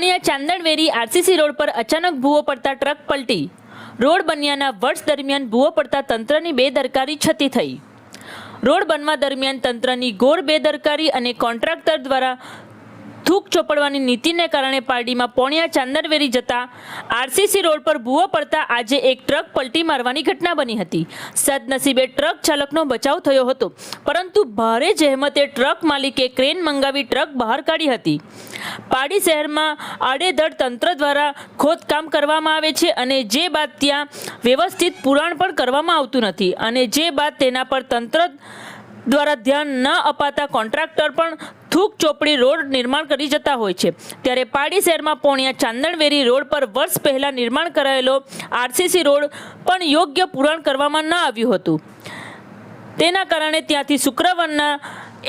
પોણિયા ચાંદણવેરી RCC road પર અચાનક ભૂવો પડતા ટ્રક પલટી. રોડ બન્યાના વર્ષ દરમિયાન ભૂવો પડતા તંત્રની બેદરકારી છતી થઈ. રોડ બનવા દરમિયાન તંત્રની ઘોર બેદરકારી અને કોન્ટ્રાક્ટર દ્વારા થૂક ચોપડવાની નીતિને કારણે પારડીમાં પોણિયા ચાંદરવેરી જતા આરસીસી રોડ પર ભૂવો પડતા આજે એક ટ્રક પલટી મારવાની ઘટના બની હતી. સદનસીબે ટ્રક ચાલકનો બચાવ થયો હતો. પરંતુ ભારે જહેમતે ટ્રક માલિકે ક્રેન મંગાવી ટ્રક બહાર કાઢી હતી. પારડી શહેરમાં આડેધડ તંત્ર દ્વારા ખોદકામ કરવામાં આવે છે અને જે બાદ ત્યાં વ્યવસ્થિત પુરાણ પણ કરવામાં આવતું નથી અને જે બાદ તેના પર તંત્ર દ્વારા ધ્યાન ન અપાતા કોન્ટ્રાક્ટર પણ થૂક ચોપડી રોડ નિર્માણ કરી જતા હોય છે. ત્યારે પાડી શહેરમાં પોણિયા ચાંદણવેરી રોડ પર વર્ષ પહેલાં નિર્માણ કરાયેલો આરસીસી રોડ પણ યોગ્ય પૂરણ કરવામાં ન આવ્યું હતું. તેના કારણે ત્યાંથી શુક્રવારના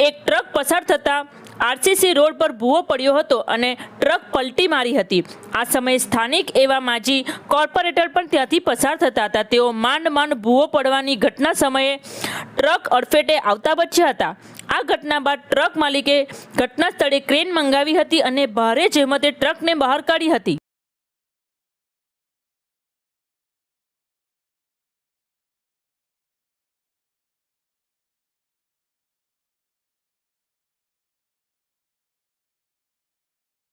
એક ટ્રક પસાર થતા આરસીસી રોડ પર ભૂવો પડ્યો હતો અને ટ્રક પલટી મારી હતી. આ સમયે સ્થાનિક એવા માજી કોર્પોરેટર પણ ત્યાંથી પસાર થતા હતા. તેઓ માંડ માંડ ભૂવો પડવાની ઘટના સમયે ટ્રક અડફેટે આવતા બચ્યા હતા. આ ઘટના બાદ ટ્રક માલિકે ઘટના સ્થળે ક્રેન મંગાવી હતી અને ભારે જહેમતે ટ્રકને બહાર કાઢી હતી.